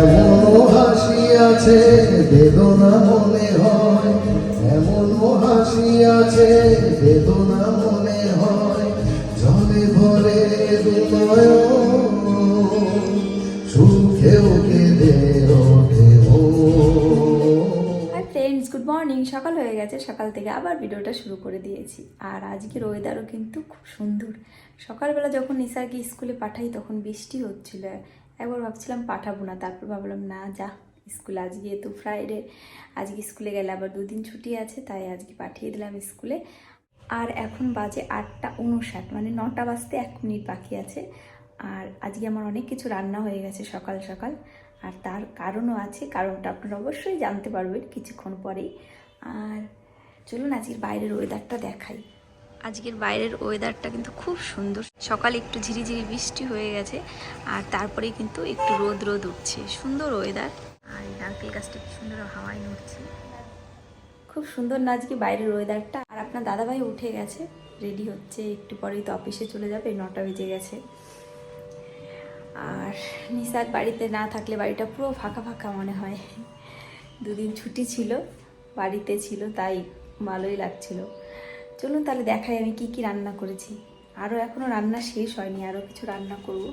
এমন হাসি আছে, বেদনা মনে হয়। এমন হাসি আছে, বেদনা মনে হয়। জলে ভরে সুখেও কেঁদে গুড মর্নিং। সকাল হয়ে গেছে, সকাল থেকে আবার ভিডিওটা শুরু করে দিয়েছি। আর আজকের ওয়েদারও কিন্তু খুব সুন্দর। সকালবেলা যখন নিসারকে স্কুলে পাঠাই, তখন বৃষ্টি হচ্ছিল। একবার ভাবছিলাম পাঠাবো না, তারপর ভাবলাম, না, যা, স্কুলে আজকে তো ফ্রাইডে আজকে স্কুলে গেলে আবার দুদিন ছুটি আছে, তাই আজকে পাঠিয়ে দিলাম স্কুলে। আর এখন বাজে আটটা উনষাট মানে নটা বাজতে এক মিনিট বাকি আছে। আর আজকে আমার অনেক কিছু রান্না হয়ে গেছে সকাল সকাল, আর তার কারণও আছে, কারণটা আপনারা অবশ্যই জানতে পারবেন কিছুক্ষণ পরেই। আর চলুন আজকের বাইরের ওয়েদারটা দেখাই। আজকের বাইরের ওয়েদারটা কিন্তু খুব সুন্দর। সকালে একটু ঝিরিঝিরি বৃষ্টি হয়ে গেছে, আর তারপরে কিন্তু একটু রোদ রোদ উঠছে। সুন্দর ওয়েদার আর নারকেল গাছটা সুন্দর হাওয়ায় নড়ছে। খুব সুন্দর না আজকে বাইরের ওয়েদারটা আর আপনার দাদাভাই উঠে গেছে রেডি হচ্ছে। একটু পরেই তো অফিসে চলে যাবে, নটা বেজে গেছে। আর নিসাক বাড়িতে না থাকলে বাড়িটা পুরো ফাঁকা ফাঁকা মনে হয়। দুদিন ছুটি ছিল, বাড়িতে ছিল, তাই ভালোই লাগছিল। চলুন তাহলে দেখাই আমি কি কি রান্না করেছি। আরও এখনও রান্না শেষ হয়নি আরও কিছু রান্না করব।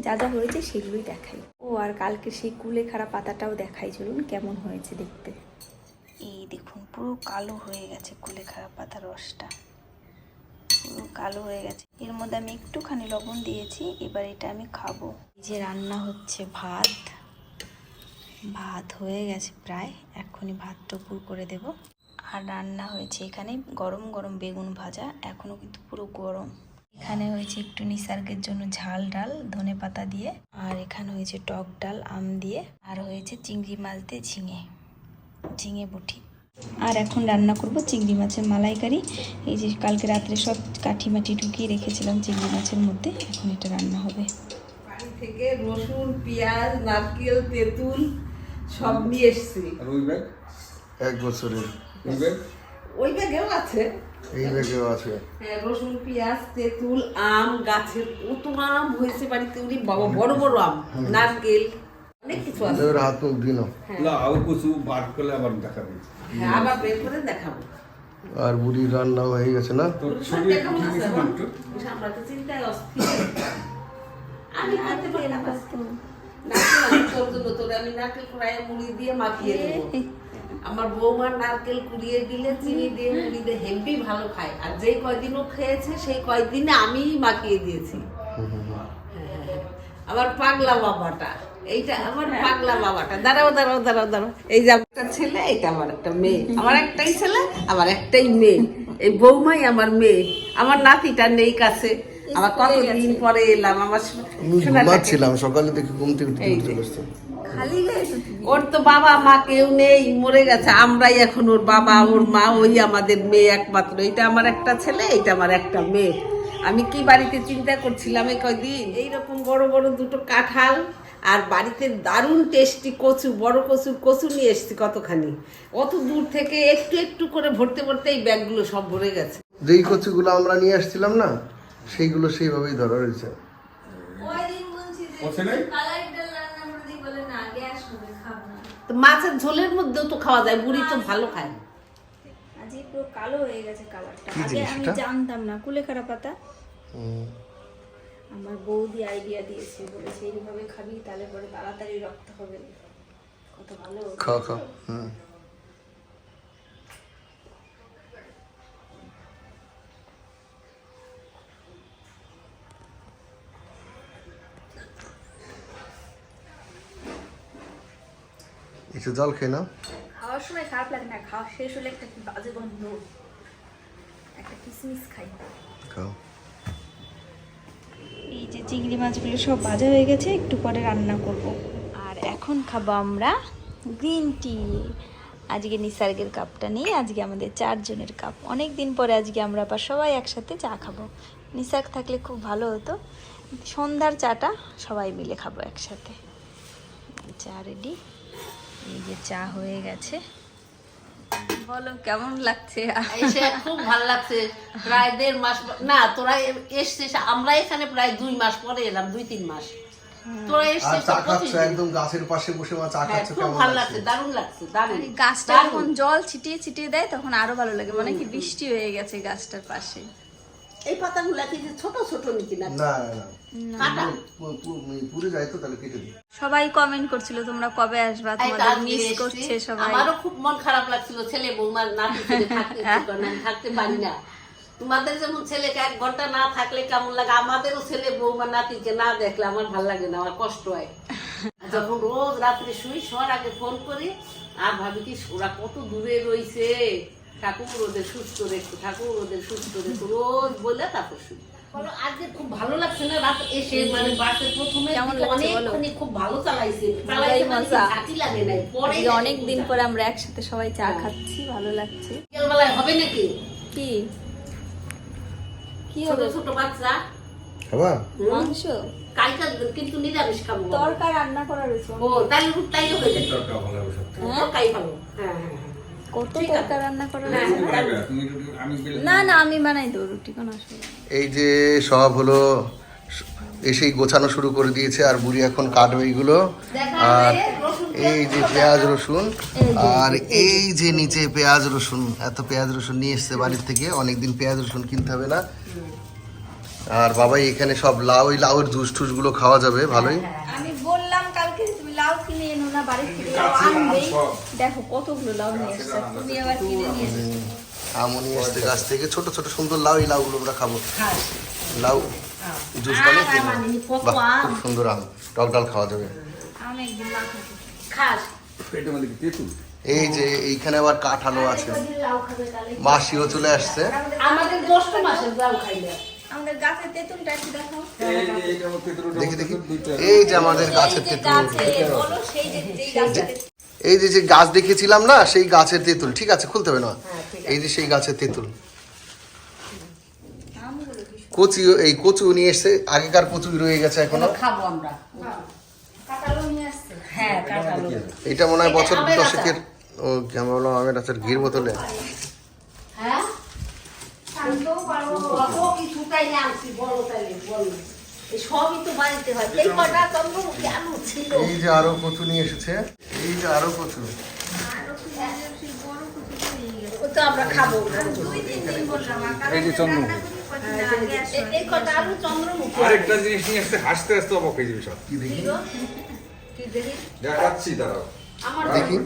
যা যা হয়েছে সেগুলোই দেখাই। ও, আর কালকে সেই কুলেখাড়া পাতাটাও দেখাই, চলুন কেমন হয়েছে দেখতে। এই দেখুন, পুরো কালো হয়ে গেছে কুলেখাড়া পাতার রসটা। পুরো কালো হয়ে গেছে। এর মধ্যে আমি একটুখানি লবণ দিয়েছি, এবার এটা আমি খাব। যে রান্না হচ্ছে ভাত। ভাত হয়ে গেছে প্রায় এখনই ভাত টুকুর করে দেব। আর রান্না হয়েছে এখানে গরম গরম বেগুন ভাজা এখনও কিন্তু পুরো গরম। এখানে হয়েছে একটু নিসার্গের জন্য ঝাল ডাল ধনে পাতা দিয়ে আর এখানে হয়েছে টক ডাল আম দিয়ে আর হয়েছে চিংড়ি মাছ দিয়ে ঝিঙে ঝিঙে বুটি আর এখন রান্না করব চিংড়ি মাছের মালাইকারি। এই যে কালকে রাত্রে সব কাঠি মাটি ঢুকিয়ে রেখেছিলাম চিংড়ি মাছের মধ্যে এখন এটা রান্না হবে। বাড়ি থেকে রসুন পেঁয়াজ নারকেল তেঁতুল সব নিয়ে এসছি। এক বছরের ওই ব্যাগেও আছে। এই ব্যাগেও আছে। হ্যাঁ, রসুন পেঁয়াজ তেঁতুল আম গাছের কত আম হয়েছে বাড়িতে। উনি বাবা বড় বড় আম নারকেল অনেক কিছু আছে। এবার হাত না আরও কিছু বার করলে আবার দেখাবে। হ্যাঁ আবার বের করে দেখাবো। আর বুড়ির রান্না হয়ে গেছে না? আমরা তো চিন্তায় অস্থির। আমি খাইতে পারি না তোর জন্য তোর আমি নারকেল কুড়াইয়ে মুড়ি দিয়ে মাখিয়ে দেবো। আমার বৌমার নারকেল কুড়িয়ে দিলে চিনি দিয়ে মুড়ি দিয়ে হেভি ভালো খায়। আর যেই কয়দিনও খেয়েছে সেই কয়দিনে আমি মাখিয়ে দিয়েছি। আমার পাগলা বাবাটা এইটা আমার পাগলা বাবাটা। দাঁড়াও দাঁড়াও দাঁড়াও দাঁড়াও। এই যে আমার একটা ছেলে এটা আমার একটা মেয়ে। আমার একটাই ছেলে আমার একটাই মেয়ে। এই বৌমাই আমার মেয়ে। আমার নাতিটা নেই কাছে। আমার কতদিন পরে এলাম আমার ঘুমাচ্ছিলাম সকালে দেখি ঘুম থেকে বসতে তো তুমি। ওর তো বাবা মা কেউ নেই মরে গেছে। আমরাই এখন ওর বাবা ওর মা ওই আমাদের মেয়ে একমাত্র। এটা আমার একটা ছেলে এটা আমার একটা মেয়ে। আমি কি বাড়িতে চিন্তা করছিলাম এই কয়দিন? এইরকম বড় বড় দুটো কাঁঠাল আর বাড়িতে দারুণ টেস্টি কচু বড় কচু কচু নিয়ে এসেছি কতখানি। অত দূর থেকে একটু একটু করে ভরতে ভরতে এই ব্যাগগুলো সব ভরে গেছে। যেই কচুগুলো আমরা নিয়ে আসছিলাম না সেইগুলো সেইভাবেই ধরা রয়েছে। মাছের ঝোলের মধ্যেও তো খাওয়া যায় বুড়ি তো ভালো খায়। আজকে পুরো কালো হয়ে গেছে কালারটা। আগে আমি জানতাম না কুলেখাড়া পাতা। হুম। আমার বৌদি আইডিয়া দিয়েছে বলেছে এইভাবে খাবি তাহলে পরে তাড়াতাড়ি রক্ত হবে। কত ভালো। খাও খাও। হুম। একটু জল খেয়ে নাও। খাওয়ার সময় খারাপ লাগে না খাওয়া শেষ হলে একটা কি বাজে গন্ধ। একটা কিসমিস খাই। খাও। এই যে চিংড়ি মাছগুলো সব ভাজা হয়ে গেছে একটু পরে রান্না করব। আর এখন খাব আমরা গ্রিন টি। আজকে নিসার্গের কাপটা নিয়ে আজকে আমাদের চারজনের কাপ। অনেক দিন পরে আজকে আমরা আবার সবাই একসাথে চা খাব। নিসার্গ থাকলে খুব ভালো হতো। সন্ধ্যার চাটা সবাই মিলে খাব একসাথে। চা রেডি এই যে চা হয়ে গেছে। বলো কেমন লাগছে? এসে খুব ভালো লাগছে। প্রায় দেড় মাস না তোরা এসছিস আমরা এখানে প্রায় দুই মাস পরে এলাম দুই তিন মাস। তোরা আর এসছিস চা তো খাচ্ছ প্রতিদিন। একদম গাছের পাশে বসে মা চা হ্যাঁ, কেমন ভালো লাগছে? লাগছে দারুণ লাগছে দারুণ গাছটা। যখন জল ছিটিয়ে ছিটিয়ে দেয় তখন আরও ভালো লাগে। মানে কি বৃষ্টি হয়ে গেছে গাছটার পাশে। এই পাতাগুলা কি যে ছোট ছোট নাকি না না না। দিই সবাই কমেন্ট করছিল তোমরা কবে আসবা তোমাদের মিস করছে সবাই। আমারও খুব মন খারাপ লাগছিল ছেলে বৌমার না, থাকতে পারি না। তোমাদের যেমন ছেলেকে এক ঘণ্টা না থাকলে কেমন লাগে আমাদেরও ছেলে বৌমা নাতিকে না দেখলে আমার ভালো লাগে না আমার কষ্ট হয়। যখন রোজ রাত্রে শুই শোয়ার আগে ফোন করি আর ভাবি কি ওরা কত দূরে রইছে। ঠাকুর ওদের সুস্থ রেখো ঠাকুর ওদের সুস্থ রেখো রোজ বলে তারপর শুই। আজকে খুব ভালো লাগছে না? রাত এসে মানে বাসে প্রথমে কেমন লাগছে বলো? অনেকখানি খুব ভালো চালাইছে। চালাইছে মানে মজা। লাগে নাই। পরে অনেক দিন পরে আমরা একসাথে সবাই চা খাচ্ছি ভালো লাগছে। বিকেলবেলায় হবে নাকি? কি? কি ছোট হবে? ছোট বাচ্চা। খাবা? মাংস? কালকে কিন্তু নিরামিষ খাব। তরকা রান্না করা রয়েছে ও তাহলে তাই হয়ে তরকা ভালো হবে তরকারি ভালো। হ্যাঁ হ্যাঁ হ্যাঁ। কত তরকা রান্না করা হ্যাঁ, না না আমি বানাই দেবো রুটি কোনো অসুবিধা এই যে সব হলো এসেই গোছানো শুরু করে দিয়েছে আর বুড়ি এখন কাটবে এইগুলো আর এই যে পেঁয়াজ রসুন আর এই যে। নিচে পেঁয়াজ রসুন এত পেঁয়াজ রসুন নিয়ে এসছে বাড়ির থেকে অনেকদিন পেঁয়াজ রসুন কিনতে হবে না। আর বাবাই এখানে সব লাউ ওই লাউয়ের জুস টুসগুলো খাওয়া যাবে ভালোই আমি বললাম কালকে যে তুমি লাউ না বাড়ির থেকে আনবেই দেখো কতগুলো লাউ নিয়ে এসছে। তুমি আবার কিনে নিয়ে এসেছ আমও নিয়ে এসছে গাছ থেকে। ছোট ছোট সুন্দর লাউ এই লাউগুলো আমরা খাব। লাউ জুস বানিয়ে। খুব সুন্দর আম। টক ডাল খাওয়া যাবে। আমি একদিন মা খাব খাস। পেটের মধ্যে কি তেঁতুল? এই যে এইখানে আবার কাঁঠালও আছে। লাউ মাসিও চলে আসছে। আমাদের দশটা মাসের লাউ খাইলে আমাদের গাছের তেঁতুলটা একটু দেখাও এই যে দেখি দেখি। এই আমাদের গাছের তেঁতুল। গাছে বলো সেই যে এই যে যে গাছ দেখেছিলাম না সেই গাছের তেঁতুল। ঠিক আছে খুলতে হবে না। এই যে সেই গাছের তেঁতুল। কচি এই কচু নিয়ে এসছে। আগেকার কচু রয়ে গেছে এখনও। খাব আমরা। কাঁঠালও নিয়ে আসছে। হ্যাঁ এটা মনে হয় বছর দশেকের ও কি আমরা বললাম আমের আচার ঘির বোতলে। হ্যাঁ? তাইলে আনছি বলো তাইলে বলো। সবই তো বাড়িতে হয়। এই কটা চন্দ্রমুখী আলু ছিল? এই যে আরও কচু নিয়ে এসেছে এই যে আরও কচু। তো আমরা খাব। দুই তিন দিন বললাম আর কারণ এই যে চন্দ্রমুখী। আগে আসো এই- এই কটা আলু চন্দ্রমুখী। আরেকটা জিনিস নিয়ে আসতে হাসতে হাসতে অবাক হয়ে যাবে সব। কি দেখি? দেখাচ্ছি দাঁড়াও। দেখি।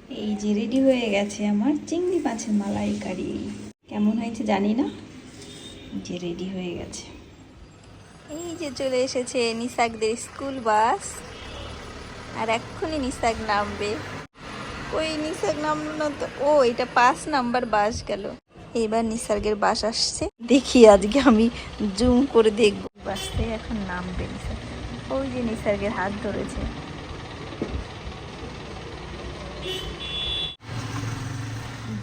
এই যে রেডি হয়ে গেছে আমার চিংড়ি মাছের মালাইকারি। কেমন হয়েছে জানি না। যে রেডি হয়ে গেছে। এই যে চলে এসেছে নিসাকদের স্কুল বাস। আর এক্ষুনি নিসাক নামবে। ওই নিসাক নামলো তো, ও এটা পাঁচ নাম্বার বাস গেল। এবার নিসার্গের বাস আসছে। দেখি আজকে আমি জুম করে দেখব। বাস থেকে এখন নামবে নিসার্গ ওই যে নিসার্গের হাত ধরেছে।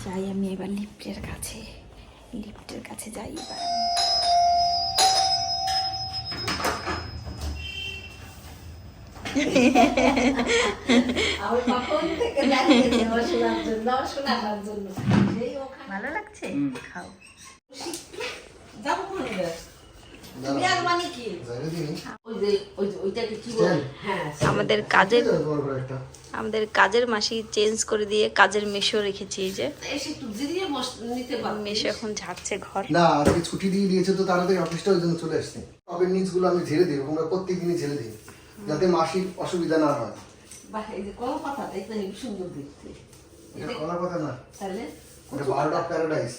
যাই আমি এবার লিফটের কাছে লিফটের কাছে যাই এবার। ভালো লাগছে? খাও। যাব আমাদের কাজের তোমার ঘরে একটা? আমাদের কাজের মাসি চেঞ্জ করে দিয়ে কাজের মেশো রেখেছি এই যে। মেশো এখন ঝাড়ছে ঘর। না আজকে ছুটি দিয়ে দিয়েছে তো তাড়াতাড়ি অফিসটা ওই জন্য চলে আসছে। তবে নিচগুলো আমি ঝেড়ে দিই আমরা প্রত্যেকদিনই ঝেড়ে দিই যাতে মাসির অসুবিধা না হয়। বাহ এই যে কলা পাতা দেখতে সুন্দর দেখতে। এটা কলা কথা না। তাহলে? এটা অফ প্যারাডাইস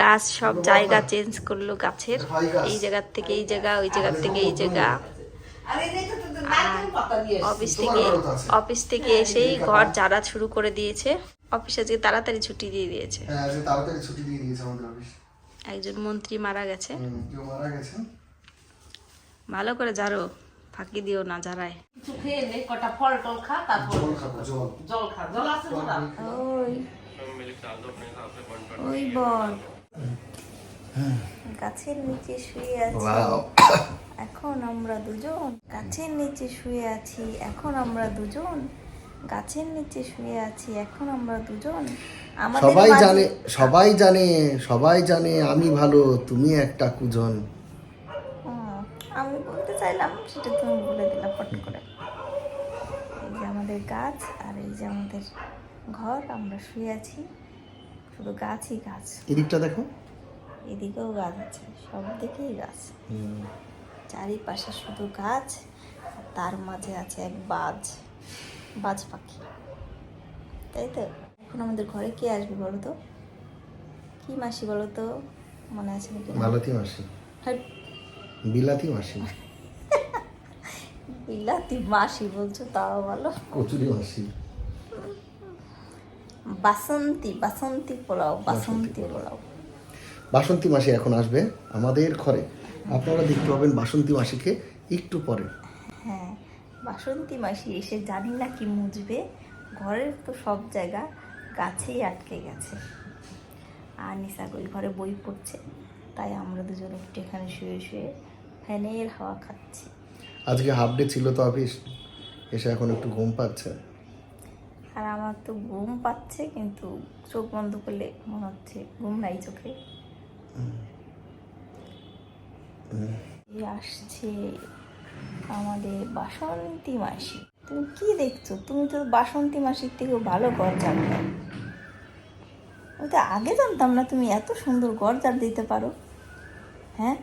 গাছ সব জায়গা চেঞ্জ করল গাছের। এই জায়গার থেকে এই জায়গা ওই জায়গার থেকে এই জায়গা। অফিস থেকে। অফিস থেকে এসেই ঘর ঝাড়া শুরু করে দিয়েছে। অফিস আজকে তাড়াতাড়ি ছুটি দিয়ে দিয়েছে। হ্যাঁ তাড়াতাড়ি ছুটি দিয়ে দিয়েছে আমাদের অফিস। একজন মন্ত্রী মারা গেছে। মারা গেছে? ভালো করে ঝাড়ো। ফাঁকি দিও না যারায় কিছু খেয়ে নে কটা ফল টল খা তারপর জল খাব জল। জল খা জল আছে তোরা ওই। ওই বল। গাছের নিচে শুয়ে আছি। এখন আমরা দুজন। গাছের নিচে শুয়ে আছি এখন আমরা দুজন। গাছের নিচে শুয়ে আছি এখন আমরা দুজন। সবাই জানে সবাই জানে সবাই জানে আমি ভালো তুমি একটা কুজন। চাইলাম সেটা তুমি বলে দিলাম ফট করে। এই যে আমাদের গাছ আর এই যে আমাদের ঘর আমরা শুয়ে আছি। শুধু গাছই গাছ। এদিকটা দেখো। এদিকেও গাছ আছে সব দিকেই গাছ। চারিপাশে শুধু গাছ আর তার মাঝে আছে এক বাজ বাজ পাখি। তাই তো? এখন আমাদের ঘরে কে আসবে বলো তো? কি মাসি বলো তো? মনে আছে নাকি? মালতী মাসি। হাট, বিলাতি মাসি। বিলাতি মাসি বলছো তাও ভালো। কচুরি মাসি। বাসন্তী বাসন্তী পোলাও বাসন্তী পোলাও। বাসন্তী মাসি এখন আসবে আমাদের ঘরে। আপনারা দেখতে পাবেন বাসন্তী মাসিকে একটু পরে। হ্যাঁ বাসন্তী মাসি এসে জানি না কি মুজবে। ঘরের তো সব জায়গা গাছেই আটকে গেছে। আর নিশাগুল ঘরে বই পড়ছে তাই আমরা দুজন একটু এখানে শুয়ে শুয়ে ফ্যানের হাওয়া খাচ্ছি। আজকে হাফ ডে ছিল তো অফিস এসে এখন একটু ঘুম পাচ্ছে। আর আমার তো ঘুম পাচ্ছে কিন্তু চোখ বন্ধ করলে মনে হচ্ছে ঘুম নাই চোখে। আসছে আমাদের বাসন্তী মাসি। তুমি কি দেখছ? তুমি তো বাসন্তী মাসির থেকেও ভালো ঘর জানবে ওই তো আগে জানতাম না তুমি এত সুন্দর ঘর জার দিতে পারো। হ্যাঁ?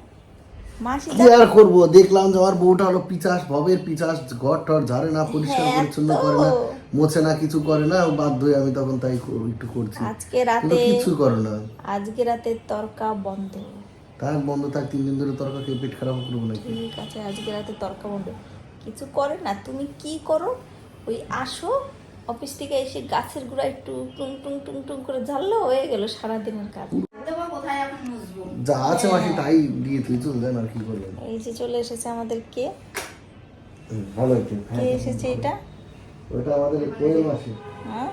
কি আর করব? দেখলাম যে আমার বউটা হলো পিচাস ভবের পিচাস ঘর টর ঝাড়ে না পরিষ্কার হ্যাঁ পরিচ্ছন্ন করে না মোছে না কিছু করে না বাধ্য হয়ে আমি তখন তাই একটু করছি। আজকে রাতে কিছু করে না। আজকে রাতে তরকা বন্ধ। তার বন্ধ থাক তিন দিন ধরে তরকা খেয়ে পেট খারাপ করব নাকি? ঠিক আছে আজকে রাতে তরকা বন্ধ। কিছু করে না তুমি কি করো? ওই আসো অফিস থেকে এসে গাছের গোড়া একটু টুং টুং টুং টুং করে ঝাললো হয়ে গেল সারাদিনের কাজ। যা আছে মাসি তাই দিয়ে তুই চল দেন আর কি করবেন এই যে চলে এসেছে আমাদের কে? ভালো কে? এসেছে এটা? ওটা আমাদের কোয়েল মাসি। হ্যাঁ।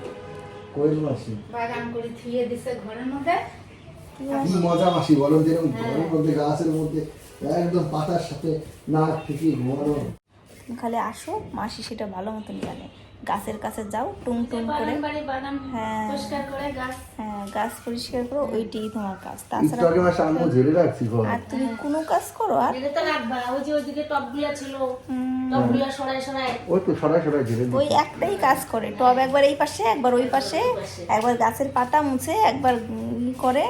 কোয়েল মাসি। বাগান করে থুয়ে দিছে ঘরের মধ্যে। কি মজা মাসি বলো যেরকম ঘরের মধ্যে গাছের মধ্যে একদম পাতার সাথে নাক থেকে ঘুমানো। খালি আসো মাসি সেটা ভালো মতন জানে। গাছের কাছে যাও টুং টুং করে। হ্যাঁ। গাছ। হ্যাঁ গাছ পরিষ্কার করো ওইটাই তোমার কাজ। তাছাড়া আর তুমি কোনো কাজ করো আর এটা তো রাখবা ওই যে ওইদিকে টপগুলা ছিল ওই তো সরাই সরাই ঝেড়ে দিই ওই একটাই কাজ করে টব একবার এই পাশে একবার ওই পাশে একবার গাছের পাতা মুছে একবার শ্যাম্পু করে।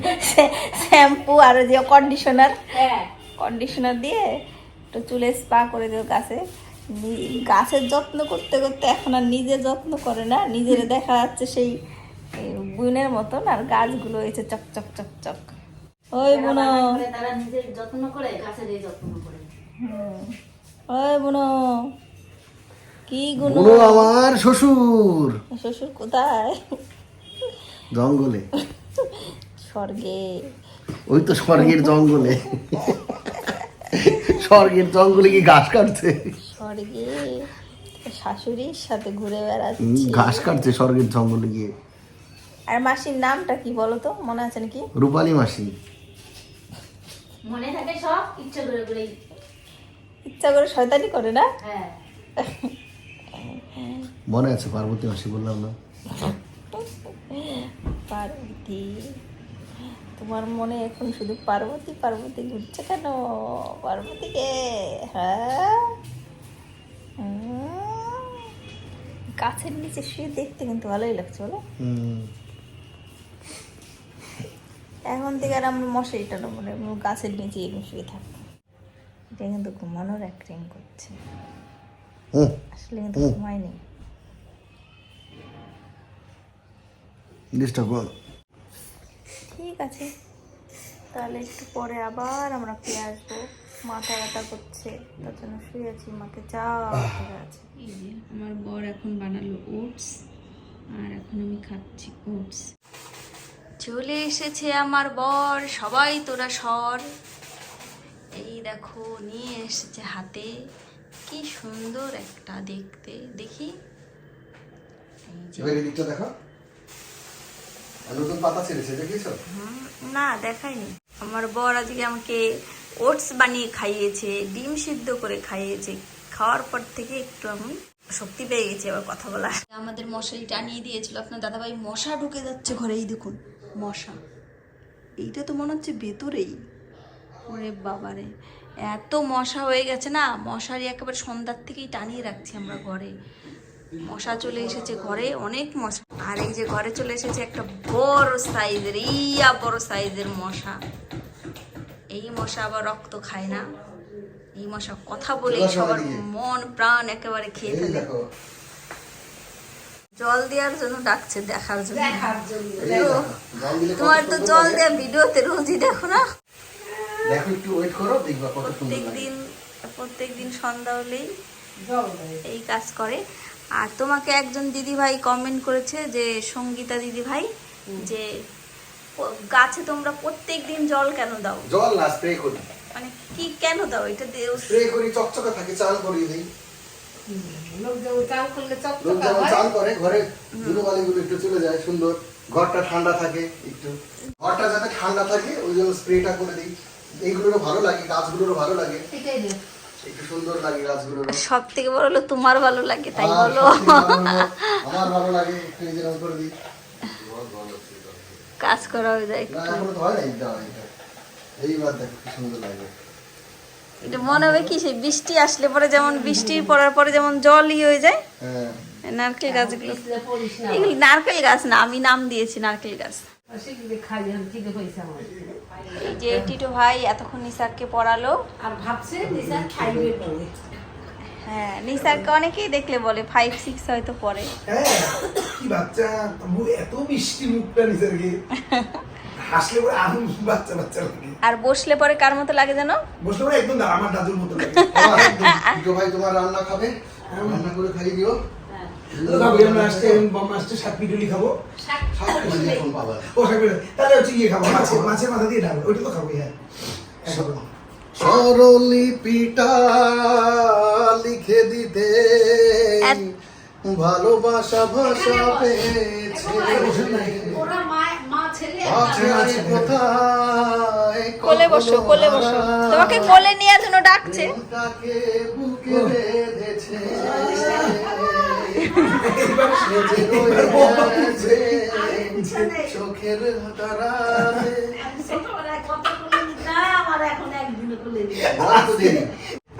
শ্যাম্পু আর যে কন্ডিশনার হ্যাঁ। কন্ডিশনার দিয়ে একটু চুলে স্পা করে দিও গাছে। গাছের যত্ন করতে করতে এখন আর নিজে যত্ন করে না নিজের দেখা যাচ্ছে সেই বুনের মতন আর গাছগুলো হয়েছে চক চক চক চক। ওই বুনো। তারা নিজের যত্ন করে গাছের যত্ন করে। হুম। ওই বুনো। কি গুণ আমার শ্বশুর। শ্বশুর কোথায়? জঙ্গলে। স্বর্গে। ওই তো স্বর্গের জঙ্গলে। স্বর্গের জঙ্গলে কি ঘাস কাটছে। স্বর্গে শাশুড়ির সাথে ঘুরে বেড়াচ্ছি। ঘাস কাটছে স্বর্গের জঙ্গলে গিয়ে। আর মাসির নামটা কি বলো তো? মনে আছে নাকি? রূপালী মাসি। মনে থাকে সব ইচ্ছে করে করে ইচ্ছা করে শয়তানি করে না? হ্যাঁ। মনে আছে পার্বতী মাসি বললাম না? পার্বতী। তোমার মনে এখন শুধু পার্বতী পার্বতী ঘুরছে কেন? পার্বতীকে? হ্যাঁ? গাছের নিচে শুয়ে দেখতে কিন্তু ভালোই লাগছে বলো। এখন থেকে আর আমরা মশারি টানো মনে গাছের নিচে এরকম শুয়ে থাকব। এটা কিন্তু ঘুমানোর এক অ্যাক্টিং করছে। আসলে কিন্তু। ঘুমায়নি ডিস্টার্ব। ঠিক আছে। তাহলে একটু পরে আবার আমরা ফিরে আসব। মাথা ব্যথা করছে তার জন্য শুয়ে আছি। মাকে চা করে আছে। এই যে আমার বর এখন বানালো ওটস আর এখন আমি খাচ্ছি ওটস। চলে এসেছে আমার বর সবাই তোরা সর। এই দেখো নিয়ে এসেছে হাতে। কি সুন্দর একটা দেখতে। দেখি। এই যে। দেখো। নতুন পাতা ছেড়েছে দেখিয়েছো? না দেখাইনি। আমার বর আজকে আমাকে ওটস বানিয়ে খাইয়েছে ডিম সিদ্ধ করে খাইয়েছে। খাওয়ার পর থেকে একটু আমি শক্তি পেয়ে গেছি আবার কথা বলা আমাদের মশারি টানিয়ে দিয়েছিল। আপনার দাদাভাই মশা ঢুকে যাচ্ছে ঘরে এই দেখুন মশা। এইটা তো মনে হচ্ছে ভেতরেই। ওরে বাবারে এত মশা হয়ে গেছে না? মশারি একেবারে সন্ধ্যার থেকেই টানিয়ে রাখছি আমরা ঘরে। মশা চলে এসেছে ঘরে অনেক মশা। আর এই যে ঘরে চলে এসেছে একটা বড় সাইজের ইয়া বড় সাইজের মশা। এই মশা আবার রক্ত খায় না। এই মশা কথা বলে সবার মন প্রাণ একেবারে খেয়ে ফেলে। জল দেওয়ার জন্য ডাকছে দেখার জন্য। তোমার তো জল। দেওয়া ভিডিওতে রোজই দেখো না? দেখো একটু ওয়েট করো দেখবা কত সুন্দর প্রত্যেক লাগে। দিন প্রত্যেক দিন সন্ধ্যা হলেই এই কাজ করে। আর তোমাকে একজন দিদি ভাই কমেন্ট করেছে যে সঙ্গীতা দিদি ভাই যে গাছে তোমরা প্রত্যেক দিন জল কেন দাও? জল না স্প্রে করি। মানে কি কেন দাও? এটা দেও স্প্রে করি চকচকে থাকে চান করিয়ে দিই। লোক যেমন চান করলে চকচকা হয়। চান করে ঘরে ধুলোবালি গুলো একটু চলে যায় সুন্দর। ঘরটা ঠান্ডা থাকে একটু। ঘরটা যাতে ঠান্ডা থাকে ওই জন্য স্প্রেটা করে দিই। এইগুলোরও ভালো লাগে গাছগুলোরও ভালো লাগে। এটাই। একটু সুন্দর লাগে গাছগুলোরও সব থেকে বড় হলো তোমার ভালো লাগে তাই বলো। আমার ভালো লাগে করে দিই। কাজ করা হয়ে যায় না এখনও তো হয় নাই এটা এইবার দেখো কি সুন্দর লাগে। এটা মনে হবে কি সেই বৃষ্টি আসলে পরে যেমন বৃষ্টি পড়ার পরে যেমন জলই হয়ে যায়। হ্যাঁ। নারকেল গাছগুলো। এগুলি নারকেল গাছ না আমি নাম দিয়েছি নারকেল গাছ। খাই এই যে টিটু ভাই এতক্ষণ নিসারকে পড়ালো। আর ভাবছে নিশা খাইবে পরে। হ্যাঁ নিসারকে অনেকেই দেখলে বলে ফাইভ সিক্স হয়তো পড়ে। হ্যাঁ কি বাচ্চা এত মিষ্টি মুখটা গিয়ে হাসলে পরে আনন্দ বাচ্চা বাচ্চা লাগে। আর বসলে পরে কার মতো লাগে যেন? বসলে পরে একদম আমার দাদুর মতো লাগে। একদম ভাই তোমার রান্না খাবে রান্না করে খাইয়ে দিও। তো খাব আসতে বম্মা আসতে শাক পিটুলি খাব। সব কিছু এখন পাবা। ও শাক তাহলে হচ্ছে ইয়ে খাব। মাছের মাছের মাথা দিয়ে ডাল ওইটা তো খাব হ্যাঁ। স্বরলিপিটা লিখে দিতে। ভালোবাসা ভাষা পেয়েছে। ওরা মা- মা ছেলে আছে আছে কোথায় কোলে বসো কোলে বসো। তোমাকে কোলে জন্য ডাকছে। বুকে বেঁধেছে। চোখের।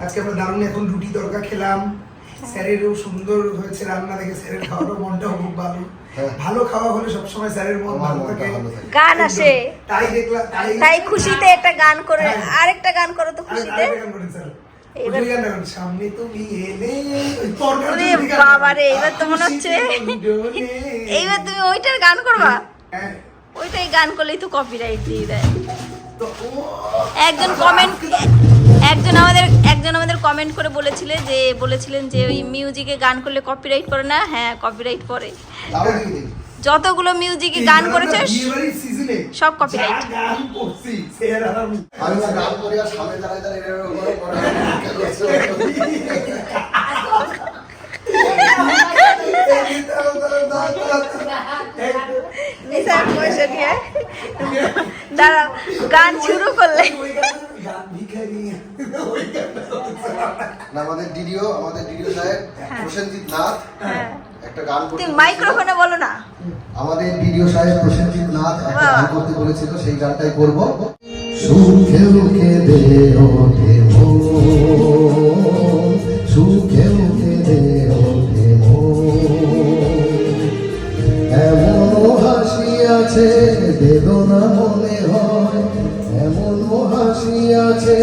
আজকে আমরা দারুণ এখন রুটি তরকা খেলাম স্যারেরও সুন্দর হয়েছে রান্না দেখে স্যারের খাওয়াটা মনটাও খুব ভালো হ্যাঁ। ভালো খাওয়া হলে সবসময় স্যারের মন ভালো থাকে গান আসে তাই দেখলাম তাই তাই খুশিতে একটা গান করে আরেকটা গান করো তো খুশিতে গান করেন স্যার। এবার- সামনে তুমি এলে তো মনে হচ্ছে। এইবার তুমি ওইটার গান করবা? হ্যাঁ, ওইটাই গান করলেই তো কপিরাইট দিয়ে দেয়। একজন কমেন্ট একজন আমাদের একজন আমাদের কমেন্ট করে বলেছিলেন যে বলেছিলেন যে ওই মিউজিকে গান করলে কপিরাইট করে না? হ্যাঁ কপিরাইট করে। যতগুলো মিউজিকে গান করেছে সব copyright। যা গান শুরু করলে। আমাদের ডিডিও আমাদের ডিডিও সাহেব প্রসেনজিৎ নাথ হ্যাঁ। একটা গান করতে মাইক্রোফোনে বলো না। আমাদের ভিডিও সাহেব প্রসেনজিৎ নাথ একটা গান করতে বলেছিল সেই গানটাই করব। সুখে মুখে দে ওঠে সুখে মুখে দে ওঠে মন। এমন হাসি আছে বেদনা মনে হয় এমন হাসি আছে